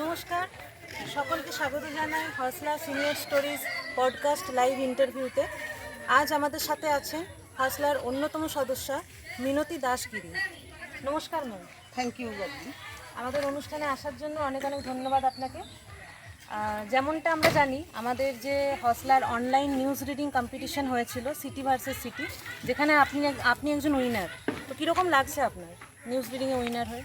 নমস্কার। সকলকে স্বাগত জানাই Hosla senior stories podcast live ইন্টারভিউতে। আজ আমাদের সাথে আছেন হাসলার অন্যতম সদস্যা মিনতি দাসগিরি নমস্কার ম্যাম। থ্যাংক ইউ আমাদের অনুষ্ঠানে আসার জন্য অনেক অনেক ধন্যবাদ আপনাকে। যেমনটা আমরা জানি আমাদের যে হসলার অনলাইন নিউজ রিডিং কম্পিটিশন হয়েছিল সিটি ভার্সেস সিটি যেখানে আপনি আপনি একজন উইনার তো কীরকম লাগছে আপনার? নিউজ রিডিংয়ে উইনার হয়ে?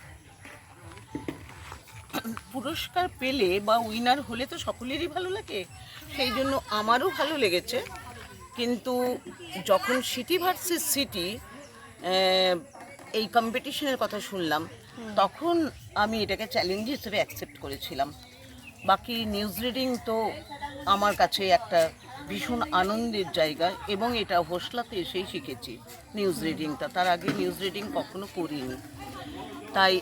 পুরস্কার পেলে বা উইনার হলে তো সকলেরই ভালো লাগে। সেই জন্য আমারও ভালো লেগেছে। কিন্তু যখন সিটি ভার্সেস সিটি এই কম্পিটিশনের কথা শুনলাম তখন আমি এটাকে চ্যালেঞ্জ হিসেবে অ্যাকসেপ্ট করেছিলাম। বাকি নিউজ রিডিং তো আমার কাছে একটা ভীষণ আনন্দের জায়গা এবং এটা হোসলাতে এসেই শিখেছি নিউজ রিডিংটা তার আগে নিউজ রিডিং কখনো করিনি। তাই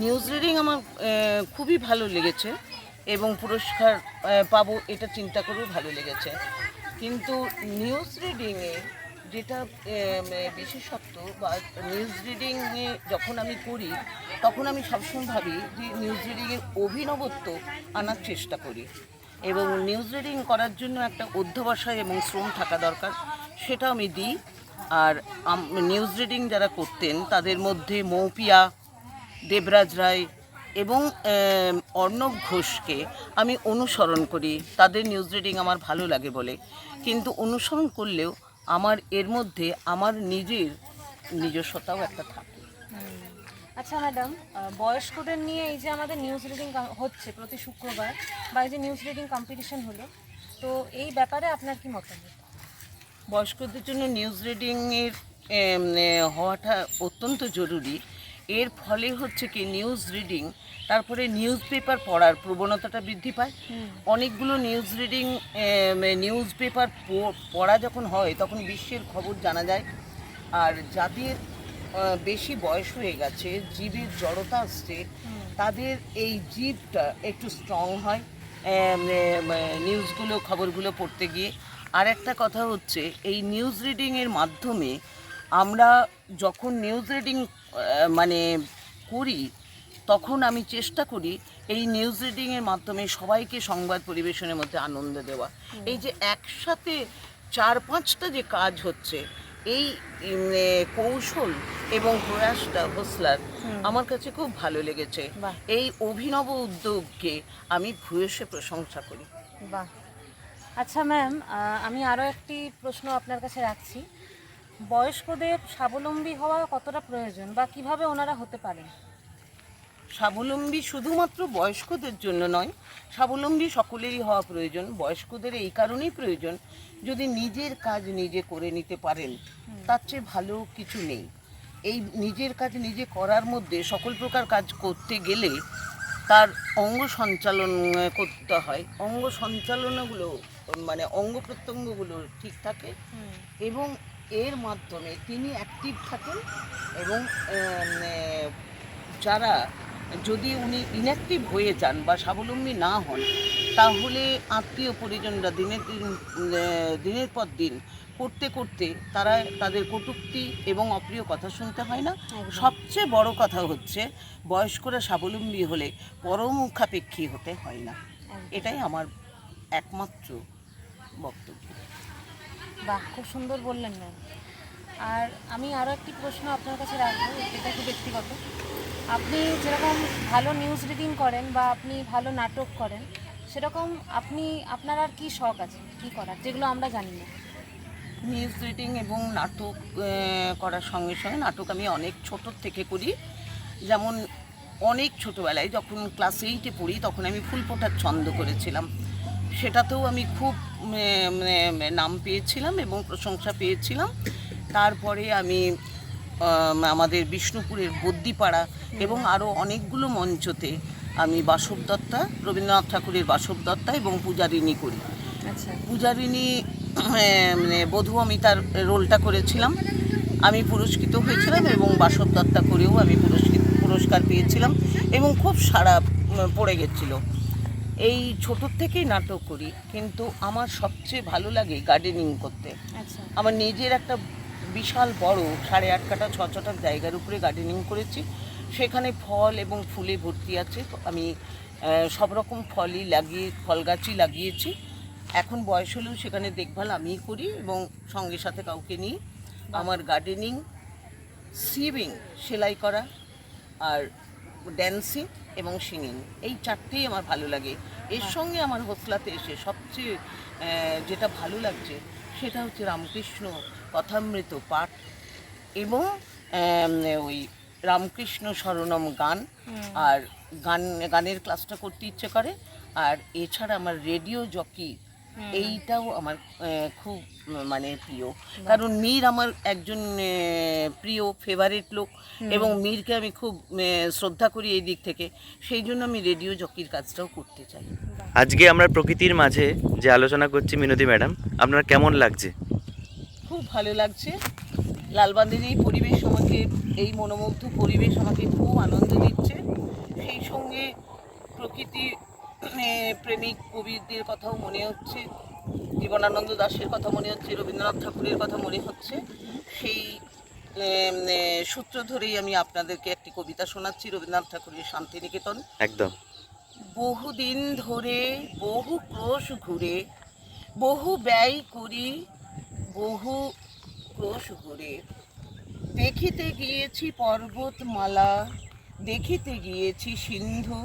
নিউজ রিডিং আমার খুবই ভালো লেগেছে এবং পুরস্কার পাবো এটা চিন্তা করেও ভালো লেগেছে। কিন্তু নিউজ রিডিংয়ে যেটা বিশেষত্ব বা নিউজ রিডিংয়ে যখন আমি করি, তখন আমি সবসময় ভাবি যে নিউজ রিডিংয়ের অভিনবত্ব আনার চেষ্টা করি। এবং নিউজ রিডিং করার জন্য একটা অধ্যবসায় এবং শ্রম থাকা দরকার সেটা আমি দিই। আর নিউজ রিডিং যারা করতেন, তাদের মধ্যে মৌপিয়া দেবরাজ রায় এবং অর্ণব ঘোষকে আমি অনুসরণ করি। তাদের নিউজ রিডিং আমার ভালো লাগে বলে। কিন্তু অনুসরণ করলেও আমার এর মধ্যে আমার নিজের নিজস্বতাও একটা থাকে। আচ্ছা ম্যাডাম বয়স্কদের নিয়ে এই যে আমাদের নিউজ রিডিং হচ্ছে প্রতি শুক্রবার বা এই যে নিউজ রিডিং কম্পিটিশন হলো তো এই ব্যাপারে আপনার কি মতামত? বয়স্কদের জন্য নিউজ রিডিংয়ের হওয়াটা অত্যন্ত জরুরি। এর ফলে হচ্ছে কি নিউজ রিডিং তারপরে নিউজ পেপার পড়ার প্রবণতাটা বৃদ্ধি পায়। অনেকগুলো নিউজ রিডিং নিউজ পেপার পড়া যখন হয় তখন বিশ্বের খবর জানা যায়। আর যাদের বেশি বয়স হয়ে গেছে জীবের জড়তা আসছে তাদের এই জীবটা একটু স্ট্রং হয়। নিউজগুলো খবরগুলো পড়তে গিয়ে। আর একটা কথা হচ্ছে এই নিউজ রিডিংয়ের মাধ্যমে আমরা যখন নিউজ রিডিং মানে করি তখন আমি চেষ্টা করি এই নিউজ রিডিংয়ের মাধ্যমে সবাইকে সংবাদ পরিবেশনের মধ্যে আনন্দ দেওয়া। এই যে একসাথে চার পাঁচটা যে কাজ হচ্ছে এই কৌশল এবং প্রয়াসটা হোসলার আমার কাছে খুব ভালো লেগেছে। এই অভিনব উদ্যোগকে আমি ভূয়সে প্রশংসা করি। বাহ। আচ্ছা ম্যাম আমি আরও একটি প্রশ্ন আপনার কাছে রাখছি। বয়স্কদের স্বাবলম্বী হওয়া কতটা প্রয়োজন বা কীভাবে ওনারা হতে পারেন? স্বাবলম্বী শুধুমাত্র বয়স্কদের জন্য নয় স্বাবলম্বী সকলেরই হওয়া প্রয়োজন বয়স্কদের এই কারণেই প্রয়োজন যদি নিজের কাজ নিজে করে নিতে পারেন তার চেয়ে ভালো কিছু নেই। এই নিজের কাজ নিজে করার মধ্যে সকল প্রকার কাজ করতে গেলে তার অঙ্গ সঞ্চালন করতে হয়। অঙ্গ সঞ্চালনগুলো মানে অঙ্গ প্রত্যঙ্গগুলো ঠিক থাকে এবং এর মাধ্যমে তিনি অ্যাক্টিভ থাকেন এবং যারা যদি উনি ইনঅ্যাক্টিভ হয়ে যান বা স্বাবলম্বী না হন তাহলে আত্মীয় পরিজনরা দিনের দিন দিনের পর দিন করতে করতে তারা তাদের কটূক্তি এবং অপ্রিয় কথা শুনতে হয় না। সবচেয়ে বড় কথা হচ্ছে বয়স্করা স্বাবলম্বী হলে পরমুখাপেক্ষী হতে হয় না। এটাই আমার একমাত্র বক্তব্য। বাহ, খুব সুন্দর বললেন ম্যাম। আর আমি আরও একটি প্রশ্ন আপনার কাছে রাখব এটা একটু ব্যক্তিগত। আপনি যেরকম ভালো নিউজ রিডিং করেন বা আপনি ভালো নাটক করেন, সেরকম আপনি, আপনার আর কি শখ আছে? কি করার? যেগুলো আমরা জানি না। নিউজ রিডিং এবং নাটক করার সঙ্গে সঙ্গে নাটক আমি অনেক ছোট থেকে করি। যেমন অনেক ছোটোবেলায় যখন ক্লাস এইটে পড়ি, তখন আমি ফুল ফোটার ছন্দ করেছিলাম। সেটাতেও আমি খুব উম, উম, নাম পেয়েছিলাম এবং প্রশংসা পেয়েছিলাম। তারপরে আমি আমাদের বিষ্ণুপুরের বদ্যিপাড়া এবং আরও অনেকগুলো মঞ্চতে আমি বাসব দত্তা রবীন্দ্রনাথ ঠাকুরের বাসব দত্তা এবং পূজারিণী করি। আচ্ছা। পূজারিনী মানে বধূ আমি তার রোলটা করেছিলাম। আমি পুরস্কৃত হয়েছিলাম এবং বাসব দত্তা করেও আমি পুরস্কৃত পুরস্কার পেয়েছিলাম এবং খুব সারা পড়ে গেছিল। এই ছোটোর থেকেই নাটক করি কিন্তু আমার সবচেয়ে ভালো লাগে গার্ডেনিং করতে। আচ্ছা। আমার নিজের একটা বিশাল বড় সাড়ে আট কাটা ছ ছটার জায়গার উপরে গার্ডেনিং করেছি। সেখানে ফল এবং ফুলে ভর্তি আছে তো আমি সব রকম ফলই লাগিয়ে ফল গাছই লাগিয়েছি। এখন বয়স হলেও সেখানে দেখভাল আমিই করি এবং সঙ্গে সাথে কাউকে নিই। আমার গার্ডেনিং সিভিং সেলাই করা আর ড্যান্সিং এবং সিঙ্গিং এই চারটেই আমার ভালো লাগে। এর সঙ্গে আমার হোসলাতে এসে সবচেয়ে যেটা ভালো লাগছে সেটা হচ্ছে রামকৃষ্ণ কথামৃত পাঠ এবং ওই রামকৃষ্ণ স্মরণম গান। আর গান গানের ক্লাসটা করতে ইচ্ছে করে। আর এছাড়া আমার রেডিও জকি এইটাও আমার খুব মানে প্রিয়। কারণ মীর আমার একজন প্রিয় ফেভারিট লোক এবং মীরকে আমি খুব শ্রদ্ধা করি এই দিক থেকে। সেই জন্য আমি রেডিও জকির কাজটাও করতে চাই। আজকে আমরা প্রকৃতির মাঝে যে আলোচনা করছি মিনতি ম্যাডাম আপনার কেমন লাগছে? খুব ভালো লাগছে। লালবান্ধের এই পরিবেশ আমাকে এই মনোমুগ্ধ পরিবেশ আমাকে খুব আনন্দ দিচ্ছে। সেই সঙ্গে প্রকৃতি এ, প্রেমিক কবিদের কথাও মনে হচ্ছে জীবনানন্দ দাশের কথা মনে হচ্ছে রবীন্দ্রনাথ ঠাকুরের কথা মনে হচ্ছে। সেই সূত্র ধরেই আমি আপনাদেরকে একটি কবিতা শোনাচ্ছি রবীন্দ্রনাথ ঠাকুরের শান্তিনিকেতন। একদম। বহুদিন ধরে বহু ক্রোশ ঘুরে বহু ব্যয় করি বহু ক্রোশ ঘুরে। দেখিতে গিয়েছি পর্বতমালা দেখিতে গিয়েছি সিন্ধু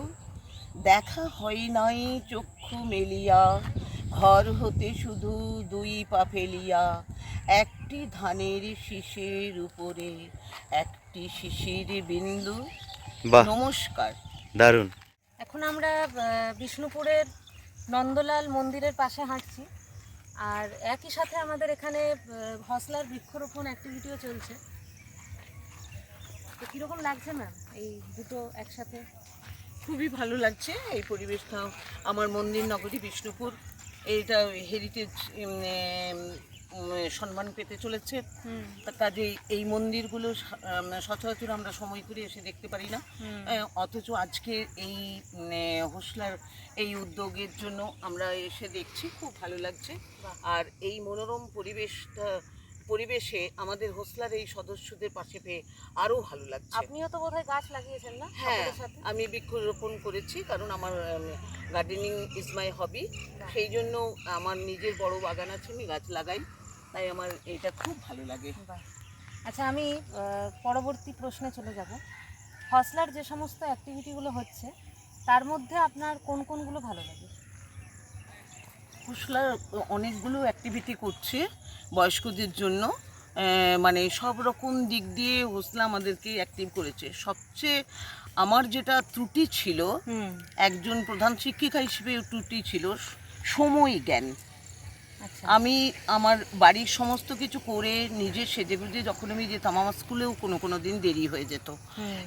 দেখা হয় নাই চক্ষু মেলিয়া ঘর হতে শুধু দুই পা ফেলিয়া। একটি ধানের শীষের উপরে একটি শিশির বিন্দু। নমস্কার। দারুণ। এখন আমরা আহ, বিষ্ণুপুরের নন্দলাল মন্দিরের পাশে হাঁটছি। আর একই সাথে আমাদের এখানে হসলার বৃক্ষরোপণ অ্যাক্টিভিটিও চলছে। তো কীরকম লাগছে ম্যাম এই দুটো একসাথে? খুবই ভালো লাগছে। এই পরিবেশটা আমার মন্দির নগরী বিষ্ণুপুর এইটা হেরিটেজ সম্মান পেতে চলেছে। কাজে এই মন্দিরগুলো সচরাচর আমরা সময় করে এসে দেখতে পারি না। অথচ আজকে এই হোসলার এই উদ্যোগের জন্য আমরা এসে দেখছি খুব ভালো লাগছে। আর এই মনোরম পরিবেশটা পরিবেশে আমাদের হোসলার এই সদস্যদের পাশে পেয়ে আরও ভালো লাগছে। আপনিও তো বোধহয় গাছ লাগিয়েছেন না হ্যাঁ আমি বৃক্ষরোপণ করেছি কারণ আমার গার্ডেনিং ইজ মাই হবি সেই জন্য আমার নিজের বড় বাগান আছে আমি গাছ লাগাই তাই আমার এটা খুব ভালো লাগে। আচ্ছা আমি পরবর্তী প্রশ্নে চলে যাব। হসলার যে সমস্ত অ্যাক্টিভিটিগুলো হচ্ছে তার মধ্যে আপনার কোন কোনগুলো ভালো লাগে? কুশলা অনেকগুলো অ্যাক্টিভিটি করছে। বয়স্কদের জন্য মানে সব রকম দিক দিয়ে হোসলা আমাদেরকে অ্যাক্টিভ করেছে। সবচেয়ে আমার যেটা ত্রুটি ছিল একজন প্রধান শিক্ষিকা হিসেবে ত্রুটি ছিল সময় জ্ঞান। আচ্ছা। আমি আমার বাড়ির সমস্ত কিছু করে নিজে সেজে গুজে যখন আমি যেতাম আমার স্কুলেও কোনো কোনো দিন দেরি হয়ে যেত।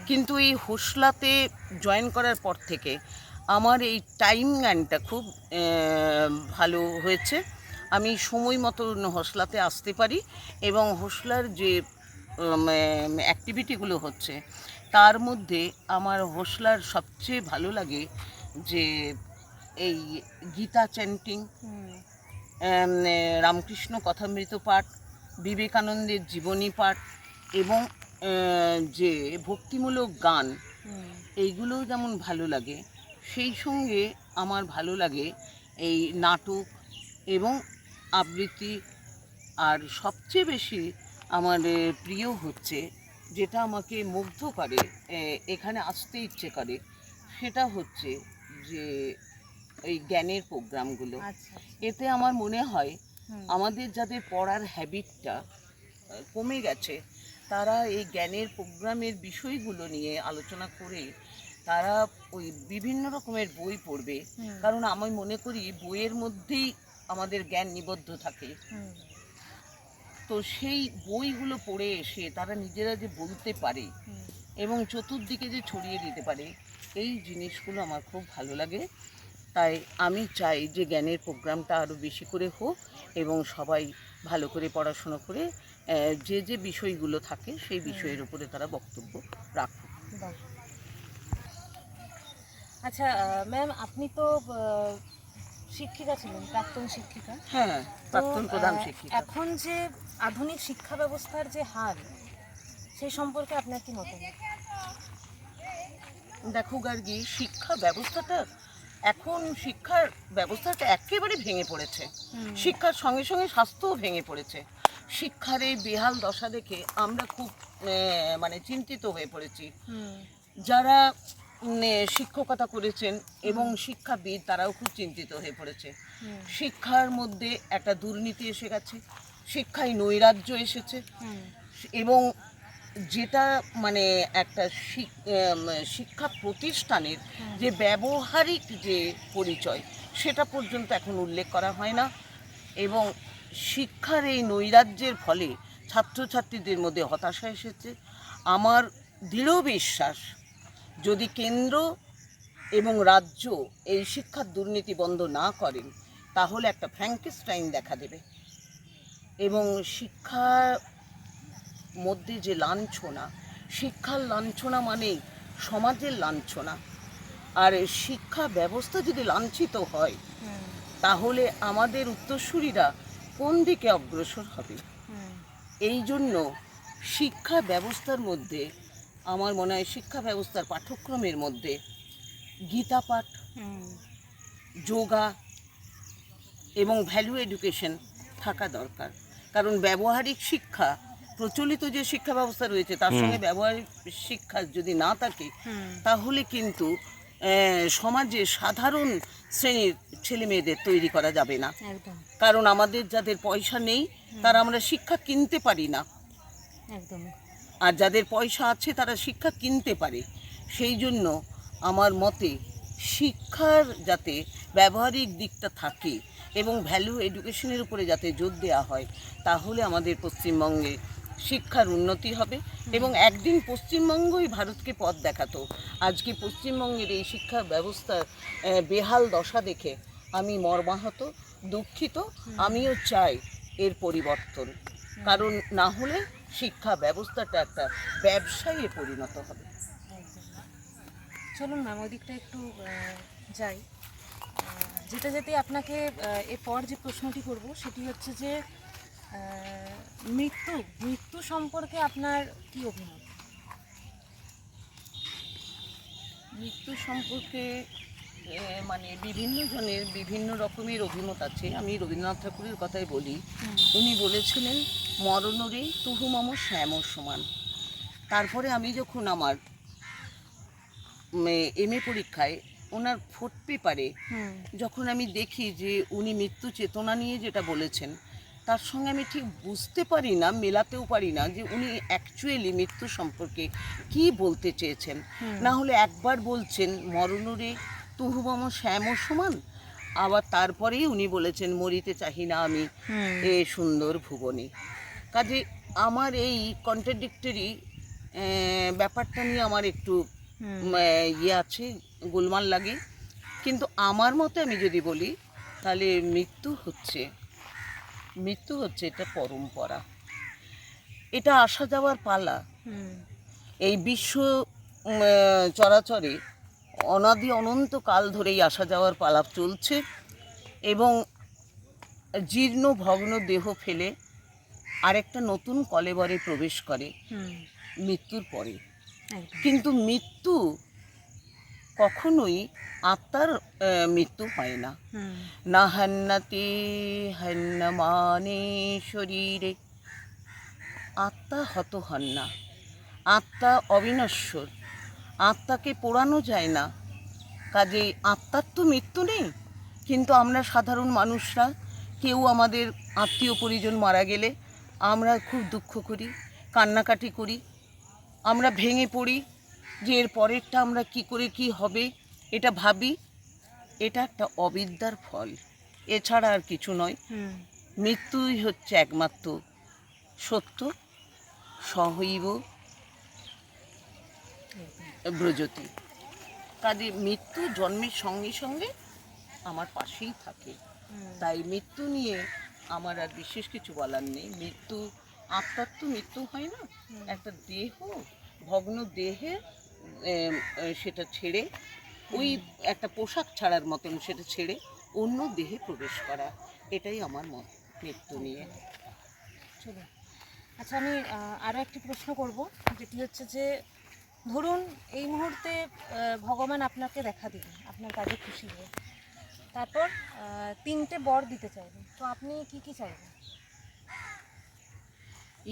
কিন্তু এই হোসলাতে জয়েন করার পর থেকে আমার এই টাইম জ্ঞানটা খুব ভালো হয়েছে। আমি সময় মতো হোসলাতে আসতে পারি এবং হোসলার যে অ্যাক্টিভিটিগুলো হচ্ছে, তার মধ্যে আমার হোসলার সবচেয়ে ভালো লাগে যে, এই গীতা চ্যান্টিং রামকৃষ্ণ কথামৃত পাঠ, বিবেকানন্দের জীবনী পাঠ এবং যে ভক্তিমূলক গান হুম এইগুলোও যেমন ভালো লাগে, সেই সঙ্গে আমার ভালো লাগে এই নাটক এবং আবৃত্তি আর সবচেয়ে বেশি আমার প্রিয় হচ্ছে যেটা আমাকে মুগ্ধ করে এখানে আসতে ইচ্ছে করে সেটা হচ্ছে যে এই জ্ঞানের প্রোগ্রামগুলো। আচ্ছা এতে আমার মনে হয় আমাদের যাদের পড়ার হ্যাবিটটা কমে গেছে তারা এই জ্ঞানের প্রোগ্রামের বিষয়গুলো নিয়ে আলোচনা করে তারা ওই বিভিন্ন রকমের বই পড়বে। কারণ আমি মনে করি বইয়ের মধ্যেই আমাদের জ্ঞান নিবদ্ধ থাকে। তো সেই বইগুলো পড়ে এসে তারা নিজেরা যে বলতে পারে এবং চতুর্দিকে যে ছড়িয়ে দিতে পারে এই জিনিসগুলো আমার খুব ভালো লাগে। তাই আমি চাই যে জ্ঞানের প্রোগ্রামটা আরও বেশি করে হোক এবং সবাই ভালো করে পড়াশুনো করে যে যে বিষয়গুলো থাকে সেই বিষয়ের উপরে তারা বক্তব্য রাখুক। আচ্ছা ম্যাম আপনি তো শিক্ষিকা ছিলেন প্রাক্তন শিক্ষিকা। হ্যাঁ প্রাক্তন প্রধান শিক্ষিকা। এখন যে আধুনিক শিক্ষা ব্যবস্থার যে হার সেই সম্পর্কে আপনার কি মতামত? দেখো গার্গী শিক্ষা ব্যবস্থাটা এখন শিক্ষার ব্যবস্থাটা একেবারে ভেঙে পড়েছে। শিক্ষার সঙ্গে সঙ্গে স্বাস্থ্যও ভেঙে পড়েছে। শিক্ষার এই বেহাল দশা দেখে আমরা খুব মানে চিন্তিত হয়ে পড়েছি। যারা শিক্ষকতা করেছেন এবং শিক্ষাবিদ তারাও খুব চিন্তিত হয়ে পড়েছে। শিক্ষার মধ্যে একটা দুর্নীতি এসে গেছে শিক্ষায় নৈরাজ্য এসেছে এবং যেটা মানে একটা শিক- শিক্ষা প্রতিষ্ঠানের যে ব্যবহারিক যে পরিচয় সেটা পর্যন্ত এখন উল্লেখ করা হয় না এবং শিক্ষার এই নৈরাজ্যের ফলে ছাত্রছাত্রীদের মধ্যে হতাশা এসেছে। আমার দৃঢ় বিশ্বাস যদি কেন্দ্র এবং রাজ্য এই শিক্ষার দুর্নীতি বন্ধ না করেন তাহলে একটা ফ্র্যাঙ্কিস্টাইন দেখা দেবে। এবং শিক্ষার মধ্যে যে লাঞ্ছনা শিক্ষার লাঞ্ছনা মানেই সমাজের লাঞ্ছনা। আর শিক্ষা ব্যবস্থা যদি লাঞ্ছিত হয় তাহলে আমাদের উত্তরসূরিরা কোন দিকে অগ্রসর হবে? এই জন্য শিক্ষা ব্যবস্থার মধ্যে আমার মনে হয় শিক্ষা ব্যবস্থার পাঠ্যক্রমের মধ্যে গীতা পাঠ যোগা এবং ভ্যালু এডুকেশন থাকা দরকার। কারণ ব্যবহারিক শিক্ষা প্রচলিত যে শিক্ষা ব্যবস্থা রয়েছে তার সঙ্গে ব্যবহারিক শিক্ষা যদি না থাকে তাহলে কিন্তু আহ, সমাজে সাধারণ শ্রেণির ছেলে মেয়েদের তৈরি করা যাবে না। কারণ আমাদের যাদের পয়সা নেই তারা আমরা শিক্ষা কিনতে পারি না। একদম। আর যাদের পয়সা আছে তারা শিক্ষা কিনতে পারে। সেই জন্য আমার মতে শিক্ষার যাতে ব্যবহারিক দিকটা থাকে এবং ভ্যালু এডুকেশনের উপরে যাতে জোর দেওয়া হয়, তাহলে আমাদের পশ্চিমবঙ্গে শিক্ষার উন্নতি হবে এবং একদিন পশ্চিমবঙ্গই ভারতকে পথ দেখাতো। আজকে পশ্চিমবঙ্গের এই শিক্ষা ব্যবস্থার বেহাল দশা দেখে আমি মর্মাহত, দুঃখিত। আমিও চাই এর পরিবর্তন। কারণ না হলে শিক্ষা ব্যবস্থাটা একটা ব্যবসায়ে পরিণত হবে। চলুন ম্যাম ওই দিকটা একটু যাই। যেতে যেতে আপনাকে এরপর যে প্রশ্নটি করব সেটি হচ্ছে যে মৃত্যু মৃত্যু সম্পর্কে আপনার কি অভিমত? মৃত্যু সম্পর্কে মানে বিভিন্ন জনের বিভিন্ন রকমের অভিমত আছে। আমি রবীন্দ্রনাথ ঠাকুরের কথাই বলি। উনি বলেছিলেন মরণরে তুহু মম শ্যাম সমান। তারপরে আমি যখন আমার এম এ পরীক্ষায় ওনার ফোর্থ পেপারে যখন আমি দেখি যে উনি মৃত্যু চেতনা নিয়ে যেটা বলেছেন তার সঙ্গে আমি ঠিক বুঝতে পারি না মেলাতেও পারি না যে উনি অ্যাকচুয়ালি মৃত্যু সম্পর্কে কি বলতে চেয়েছেন। না হলে একবার বলছেন মরণরে তুহুবম শ্যাম সমান। আবার তারপরেই উনি বলেছেন মরিতে চাহি না আমি এ সুন্দর ভুবনে। কাজে আমার এই কন্ট্রাডিক্টরি ব্যাপারটা নিয়ে আমার একটু ইয়ে আছে গোলমাল লাগে। কিন্তু আমার মতে আমি যদি বলি তাহলে মৃত্যু হচ্ছে মৃত্যু হচ্ছে এটা পরম্পরা। এটা আসা যাওয়ার পালা। এই বিশ্ব চরাচরে অনাদি অনন্ত কাল ধরেই আসা যাওয়ার পালাপ চলছে এবং জীর্ণ ভগ্ন দেহ ফেলে আরেকটা নতুন কলেবরে প্রবেশ করে মৃত্যুর পরে। কিন্তু মৃত্যু কখনোই আত্মার মৃত্যু হয় না। না হান্নাতে হান্নামানে শরীরে। আত্মা হত হন না আত্মা অবিনশ্বর। আত্মাকে পোড়ানো যায় না। কাজেই আত্মার তো মৃত্যু নেই। কিন্তু আমরা সাধারণ মানুষরা কেউ আমাদের আত্মীয় পরিজন মারা গেলে আমরা খুব দুঃখ করি কান্নাকাটি করি। আমরা ভেঙে পড়ি যে এর পরেরটা আমরা কি করে কি হবে এটা ভাবি। এটা একটা অবিদ্যার ফল। এছাড়া আর কিছু নয়। মৃত্যুই হচ্ছে একমাত্র সত্য। সহৈব ব্রজতি। কাজে মৃত্যু জন্মের সঙ্গে সঙ্গে আমার পাশেই থাকে। তাই মৃত্যু নিয়ে আমার আর বিশেষ কিছু বলার নেই। মৃত্যু আত্মার তো মৃত্যু হয় না? একটা দেহ ভগ্ন দেহে সেটা ছেড়ে ওই একটা পোশাক ছাড়ার মতন সেটা ছেড়ে অন্য দেহে প্রবেশ করা এটাই আমার মত মৃত্যু নিয়ে। চলুন। আচ্ছা আমি আরও একটি প্রশ্ন করব যেটি হচ্ছে যে ধরুন এই মুহূর্তে ভগবান আপনাকে দেখা দিলেন আপনার কাজে খুশি হয়ে। তারপর তিনটে বর দিতে চাইবেন তো আপনি কি কি চাইবেন?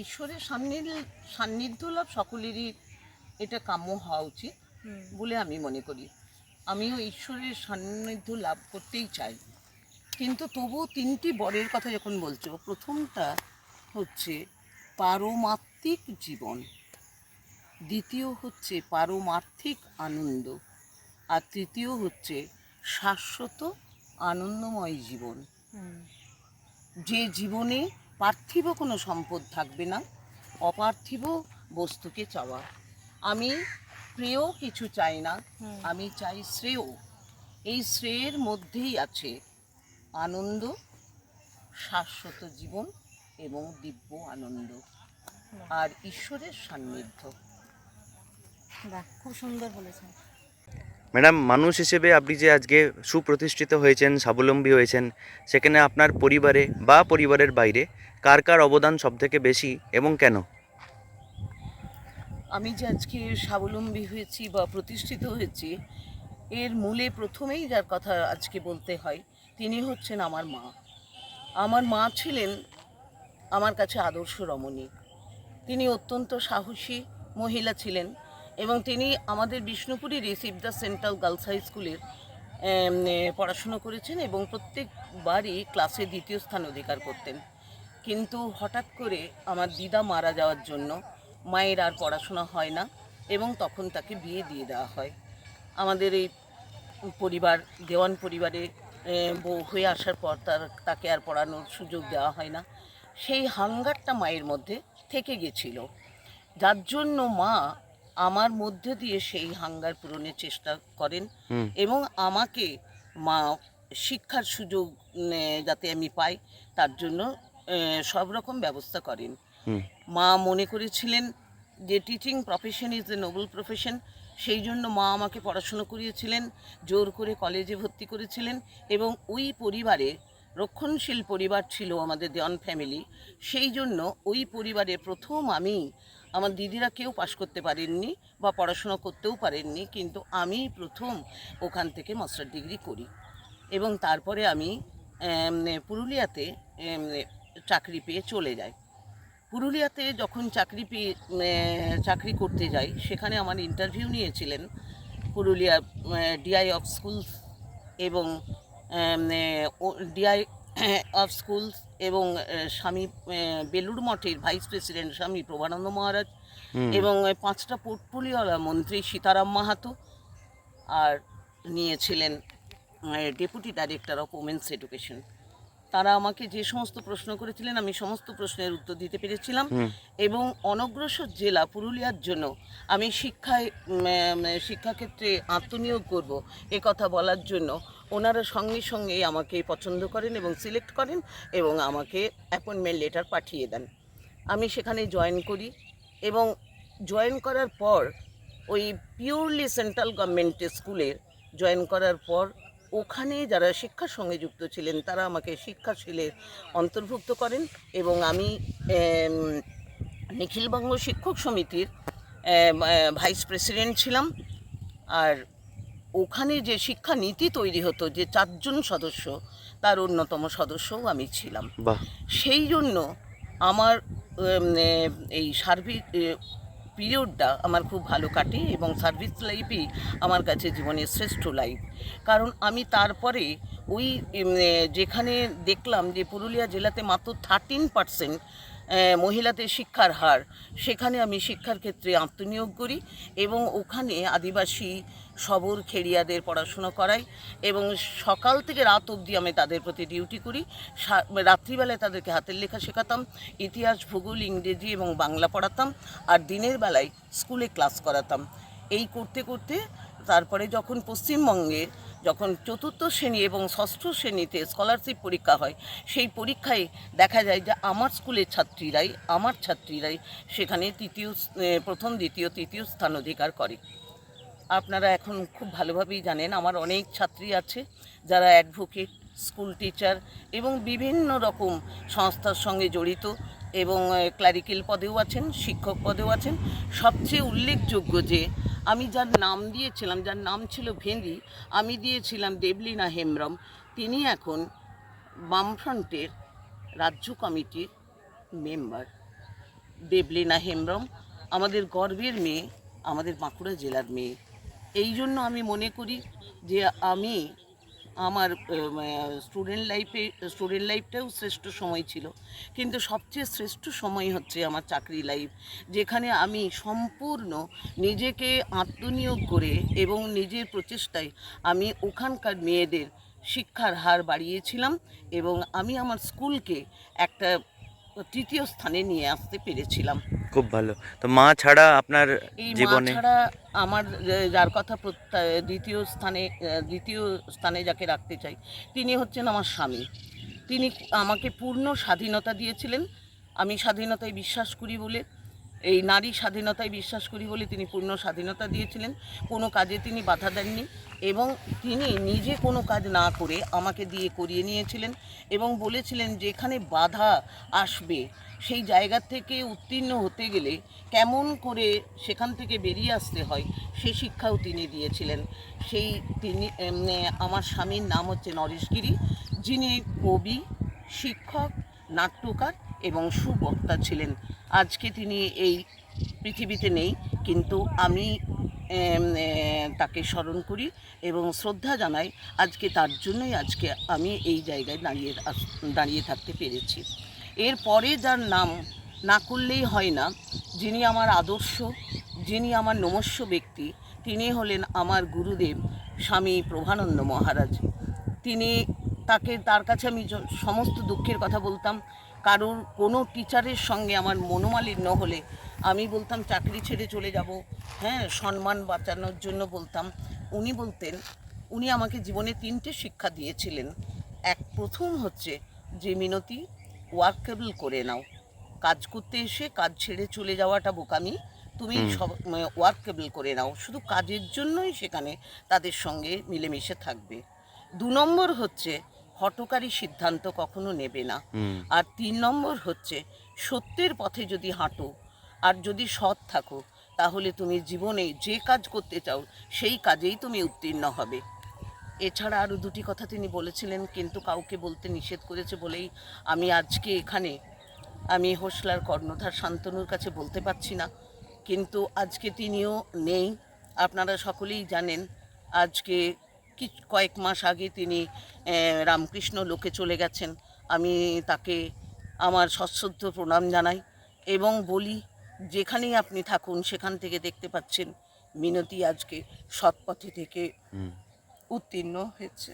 ঈশ্বরের সান্নিধ্য সান্নিধ্য লাভ সকলেরই এটা কাম্য হওয়া উচিত বলে আমি মনে করি। আমিও ঈশ্বরের সান্নিধ্য লাভ করতেই চাই। কিন্তু তবুও তিনটি বরের কথা যখন বলছো প্রথমটা হচ্ছে পারমাত্মিক জীবন। দ্বিতীয় হচ্ছে পারমার্থিক আনন্দ আর তৃতীয় হচ্ছে শাশ্বত আনন্দময় জীবন। যে জীবনে পার্থিব কোনো সম্পদ থাকবে না অপার্থিব বস্তুকে চাওয়া। আমি প্রেয় কিছু চাই না আমি চাই শ্রেয়। এই শ্রেয়ের মধ্যেই আছে আনন্দ শাশ্বত জীবন এবং দিব্য আনন্দ। আর ঈশ্বরের সান্নিধ্য। বাহ খুব সুন্দর বলেছেন। ম্যাডাম মানুষ হিসেবে আপনি যে আজকে সুপ্রতিষ্ঠিত হয়েছেন স্বাবলম্বী হয়েছেন সেখানে আপনার পরিবারে বা পরিবারের বাইরে কার কার অবদান সবথেকে বেশি এবং কেন? আমি যে আজকে স্বাবলম্বী হয়েছি বা প্রতিষ্ঠিত হয়েছি এর মূলে প্রথমেই যার কথা আজকে বলতে হয় তিনি হচ্ছেন আমার মা। আমার মা ছিলেন আমার কাছে আদর্শ রমণী। তিনি অত্যন্ত সাহসী মহিলা ছিলেন এবং তিনি আমাদের বিষ্ণুপুরী রিসিভদা সেন্ট্রাল গার্লস হাই স্কুলের পড়াশুনো করেছেন এবং প্রত্যেকবারই ক্লাসে দ্বিতীয় স্থান অধিকার করতেন। কিন্তু হঠাৎ করে আমার দিদা মারা যাওয়ার জন্য মায়ের আর পড়াশোনা হয় না এবং তখন তাকে বিয়ে দিয়ে দেওয়া হয়। আমাদের এই পরিবার, দেওয়ান পরিবারে বউ হয়ে আসার পর তার, তাকে আর পড়ানোর সুযোগ দেওয়া হয় না। সেই হাঙ্গারটা মায়ের মধ্যে থেকে গেছিল। যার জন্য মা আমার মধ্যে দিয়ে সেই হাঙ্গার পূরণের চেষ্টা করেন এবং আমাকে মা শিক্ষার সুযোগ যাতে আমি পাই তার জন্য সব রকম ব্যবস্থা করেন। মা মনে করেছিলেন যে teaching profession is a noble profession সেই জন্য মা আমাকে পড়াশুনো করিয়েছিলেন জোর করে কলেজে ভর্তি করেছিলেন এবং ওই পরিবারে রক্ষণশীল পরিবার ছিল আমাদের দেওয়ান ফ্যামিলি সেই জন্য ওই পরিবারে প্রথম আমি আমার দিদিরা কেউ পাশ করতে পারেননি বা পড়াশোনা করতেও পারেননি, কিন্তু আমি প্রথম ওখান থেকে মাস্টার ডিগ্রি করি। এবং তারপরে আমি পুরুলিয়াতে চাকরি পেয়ে চলে যাই। পুরুলিয়াতে যখন চাকরি পেয়ে চাকরি করতে যাই, সেখানে আমার ইন্টারভিউ নিয়েছিলেন পুরুলিয়া ডিআই অফ স্কুলস এবং ডিআই অফ স্কুল এবং স্বামী বেলুড় মঠের ভাইস প্রেসিডেন্ট স্বামী প্রভানন্দ মহারাজ এবং পাঁচটা পোর্টফোলিওওয়ালা মন্ত্রী সীতারাম মাহাতো আর নিয়েছিলেন deputy director of women's education তারা আমাকে যে সমস্ত প্রশ্ন করেছিলেন আমি সমস্ত প্রশ্নের উত্তর দিতে পেরেছিলাম। এবং অনগ্রসর জেলা পুরুলিয়ার জন্য আমি শিক্ষায় শিক্ষাক্ষেত্রে আত্মনিয়োগ করব এ কথা বলার জন্য ওনারা সঙ্গে সঙ্গে আমাকে পছন্দ করেন এবং সিলেক্ট করেন এবং আমাকে অ্যাপয়েন্টমেন্ট লেটার পাঠিয়ে দেন। আমি সেখানে জয়েন করি এবং জয়েন করার পর ওই পিওরলি সেন্ট্রাল গভর্নমেন্টের স্কুলের জয়েন করার পর ওখানে যারা শিক্ষার সঙ্গে যুক্ত ছিলেন তারা আমাকে শিক্ষাশীলে অন্তর্ভুক্ত করেন এবং আমি নিখিলবঙ্গ শিক্ষক সমিতির ভাইস প্রেসিডেন্ট ছিলাম। আর ওখানে যে শিক্ষা নীতি তৈরি হতো যে চারজন সদস্য তার অন্যতম সদস্যও আমি ছিলাম। সেই জন্য আমার এই সার্ভিস পিরিয়ডটা আমার খুব ভালো কাটে এবং সার্ভিস লাইফই আমার কাছে জীবনের শ্রেষ্ঠ লাইফ কারণ আমি তারপরে ওই যেখানে দেখলাম যে পুরুলিয়া জেলাতে মাত্র থার্টিন পার্সেন্ট মহিলাদের শিক্ষার হার, সেখানে আমি শিক্ষার ক্ষেত্রে আত্মনিয়োগ করি এবং ওখানে আদিবাসী সবর খেরিয়াদের পড়াশুনো করাই এবং সকাল থেকে রাত অবধি আমি তাদের প্রতি ডিউটি করি। রাত্রিবেলায় তাদেরকে হাতের লেখা শেখাতাম, ইতিহাস, ভূগোল, ইংরেজি এবং বাংলা পড়াতাম আর দিনের বেলায় স্কুলে ক্লাস করাতাম। এই করতে করতে তারপরে যখন পশ্চিমবঙ্গে যখন চতুর্থ শ্রেণি এবং ষষ্ঠ শ্রেণীতে স্কলারশিপ পরীক্ষা হয়, সেই পরীক্ষায় দেখা যায় যে আমার স্কুলের ছাত্রীরাই, আমার ছাত্রীরাই সেখানে তৃতীয় প্রথম, দ্বিতীয়, তৃতীয় স্থান অধিকার করে। আপনারা এখন খুব ভালোভাবেই জানেন, আমার অনেক ছাত্রী আছে যারা অ্যাডভোকেট স্কুল টিচার এবং বিভিন্ন রকম সংস্থার সঙ্গে জড়িত এবং ক্লারিক্যাল পদেও আছেন, শিক্ষক পদেও আছেন। সবচেয়ে উল্লেখযোগ্য যে, আমি যার নাম দিয়েছিলাম, যার নাম ছিল ভেন্দি আমি দিয়েছিলাম দেবলিনা হেমব্রম। তিনি এখন বামফ্রন্টের রাজ্য কমিটির মেম্বার। দেবলিনা হেমব্রম, আমাদের গর্বের মেয়ে, আমাদের বাঁকুড়া জেলার মেয়ে। এই জন্য আমি মনে করি যে আমি আমার স্টুডেন্ট লাইফে স্টুডেন্ট লাইফটাও শ্রেষ্ঠ সময় ছিল। কিন্তু সবচেয়ে শ্রেষ্ঠ সময় হচ্ছে আমার চাকরি লাইফ যেখানে আমি সম্পূর্ণ নিজেকে আত্মনিয়োগ করে এবং নিজের প্রচেষ্টায় আমি ওখানকার মেয়েদের শিক্ষার হার বাড়িয়েছিলাম এবং আমি আমার স্কুলকে একটা তৃতীয় স্থানে নিয়ে আসতে পেরেছিলাম। খুব ভালো। তো মা ছাড়া আপনার জীবনে ছাড়া আমার যার কথা দ্বিতীয় স্থানে দ্বিতীয় স্থানে যাকে রাখতে চাই তিনি হচ্ছেন আমার স্বামী। তিনি আমাকে পূর্ণ স্বাধীনতা দিয়েছিলেন। আমি স্বাধীনতায় বিশ্বাস করি বলে এই নারী স্বাধীনতায় বিশ্বাস করি বলে তিনি পূর্ণ স্বাধীনতা দিয়েছিলেন। কোনো কাজে তিনি বাধা দেননি এবং তিনি নিজে কোনো কাজ না করে আমাকে দিয়ে করিয়ে নিয়েছিলেন এবং বলেছিলেন যেখানে বাধা আসবে সেই জায়গা থেকে উত্তীর্ণ হতে গেলে কেমন করে সেখান থেকে বেরিয়ে আসতে হয় সে শিক্ষাও তিনি দিয়েছিলেন। সেই তিনি আমার স্বামীর নাম হচ্ছে নরেশ গিরি, যিনি কবি, শিক্ষক, নাট্যকার এবং সুবক্তা ছিলেন। আজকে তিনি এই পৃথিবীতে নেই, কিন্তু আমি তাকে স্মরণ করি এবং শ্রদ্ধা জানাই। আজকে তার জন্যই আজকে আমি এই জায়গায় দাঁড়িয়ে দাঁড়িয়ে থাকতে পেরেছি। এরপরে যার নাম না করলেই হয় না, যিনি আমার আদর্শ, যিনি আমার নমস্য ব্যক্তি, তিনি হলেন আমার গুরুদেব স্বামী প্রভানন্দ মহারাজ। তিনি তাকে, তার কাছে আমি সমস্ত দুঃখের কথা বলতাম। কারোর কোনো টিচারের সঙ্গে আমার মনোমালিন্য হলে আমি বলতাম চাকরি ছেড়ে চলে যাব। হ্যাঁ সম্মান বাঁচানোর জন্য বলতাম। উনি বলতেন উনি আমাকে জীবনে তিনটে শিক্ষা দিয়েছিলেন। এক প্রথম হচ্ছে যে মিনতি ওয়ার্কেবল করে নাও। কাজ করতে এসে কাজ ছেড়ে চলে যাওয়াটা বোকামি। তুমি। সব ওয়ার্কেবল করে নাও। শুধু কাজের জন্যই সেখানে তাদের সঙ্গে মিলেমিশে থাকবে। দু নম্বর হচ্ছে হটকারী সিদ্ধান্ত কখনো নেবে না। আর তিন নম্বর হচ্ছে সত্যের পথে যদি হাঁটো আর যদি সৎ থাকো তাহলে তুমি জীবনে যে কাজ করতে চাও সেই কাজেই তুমি উত্তীর্ণ হবে। এছাড়া আরও দুটি কথা তিনি বলেছিলেন কিন্তু কাউকে বলতে নিষেধ করেছে বলেই আমি আজকে এখানে আমি হোসলার কর্ণধার শান্তনুর কাছে বলতে পারছি না। কিন্তু আজকে তিনিও নেই। আপনারা সকলেই জানেন আজকে কি কয়েক মাস আগে তিনি রামকৃষ্ণ লোকে চলে গেছেন। আমি তাকে আমার সশ্রদ্ধ প্রণাম জানাই এবং বলি যেখানেই আপনি থাকুন সেখান থেকে দেখতে পাচ্ছেন মিনতি আজকে সৎপথে থেকে উত্তীর্ণ হয়েছে।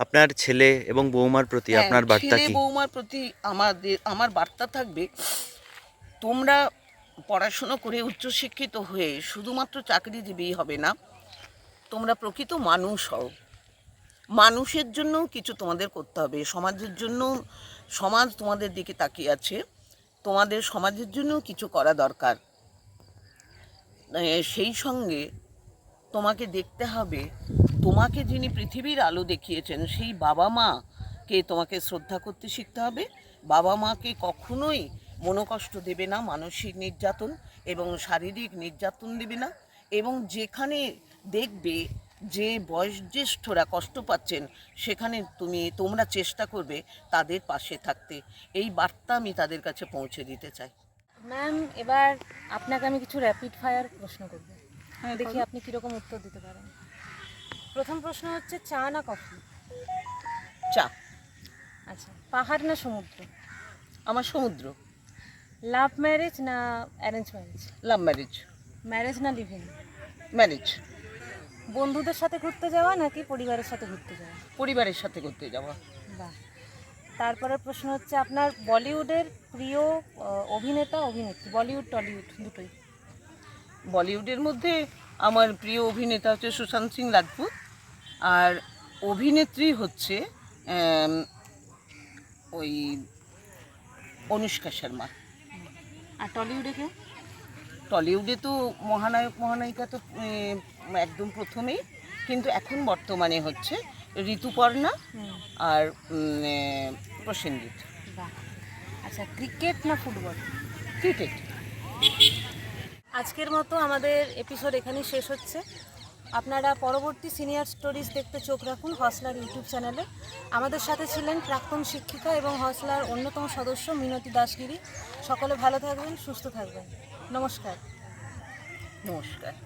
আপনার ছেলে এবং বৌমার প্রতি হ্যাঁ, আপনার বার্তা কি? বৌমার প্রতি আমাদের আমার বার্তা থাকবে তোমরা পড়াশুনো করে উচ্চশিক্ষিত হয়ে শুধুমাত্র চাকরিজীবী হবে না, তোমরা প্রকৃত মানুষ হও। মানুষের জন্যও কিছু তোমাদের করতে হবে। সমাজের জন্য সমাজ তোমাদের দিকে তাকিয়ে আছে। তোমাদের সমাজের জন্যও কিছু করা দরকার। সেই সঙ্গে তোমাকে দেখতে হবে, তোমাকে যিনি পৃথিবীর আলো দেখিয়েছেন, সেই বাবা মাকে তোমাকে শ্রদ্ধা করতে শিখতে হবে। বাবা মাকে কখনোই মনোকষ্ট দেবে না মানসিক নির্যাতন এবং শারীরিক নির্যাতন দেবে না এবং যেখানে দেখবে যে বয়োজ্যেষ্ঠরা কষ্ট পাচ্ছেন সেখানে তুমি তোমরা চেষ্টা করবে তাদের পাশে থাকতে। এই বার্তা আমি তাদের কাছে পৌঁছে দিতে চাই। ম্যাম এবার আপনাকে আমি কিছু র্যাপিড ফায়ার প্রশ্ন করব। দেখি আপনি কীরকম উত্তর দিতে পারেন। প্রথম প্রশ্ন হচ্ছে চা না কফি? চা। আচ্ছা পাহাড় না সমুদ্র? আমার সমুদ্র। লাভ ম্যারেজ না arrange marriage love marriage marriage না লিভিং ম্যারেজ বন্ধুদের সাথে ঘুরতে যাওয়া নাকি পরিবারের সাথে ঘুরতে যাওয়া? পরিবারের সাথে করতে যাওয়া। বাহ। তারপরে প্রশ্ন হচ্ছে আপনার বলিউডের প্রিয় অভিনেতা অভিনেত্রী বলিউড টলিউড দুটোই? বলিউডের মধ্যে আমার প্রিয় অভিনেতা হচ্ছে সুশান্ত সিং রাজপুত। আর অভিনেত্রী হচ্ছে ওই অনুষ্কা শর্মা। আর টলিউডে কেউ টলিউডে তো মহানায়ক মহানায়িকা তো একদম প্রথমেই। কিন্তু এখন বর্তমানে হচ্ছে ঋতুপর্ণা আর প্রসেনজিৎ। আচ্ছা ক্রিকেট না ফুটবল? ক্রিকেট। আজকের মতো আমাদের এপিসোড এখানেই শেষ হচ্ছে। আপনারা পরবর্তী সিনিয়র স্টোরিজ দেখতে চোখ রাখুন হসলার ইউটিউব চ্যানেলে। আমাদের সাথে ছিলেন প্রাক্তন শিক্ষিকা এবং হসলার অন্যতম সদস্য মিনতি দাসগিরি সকলে ভালো থাকবেন, সুস্থ থাকবেন। নমস্কার। নমস্কার।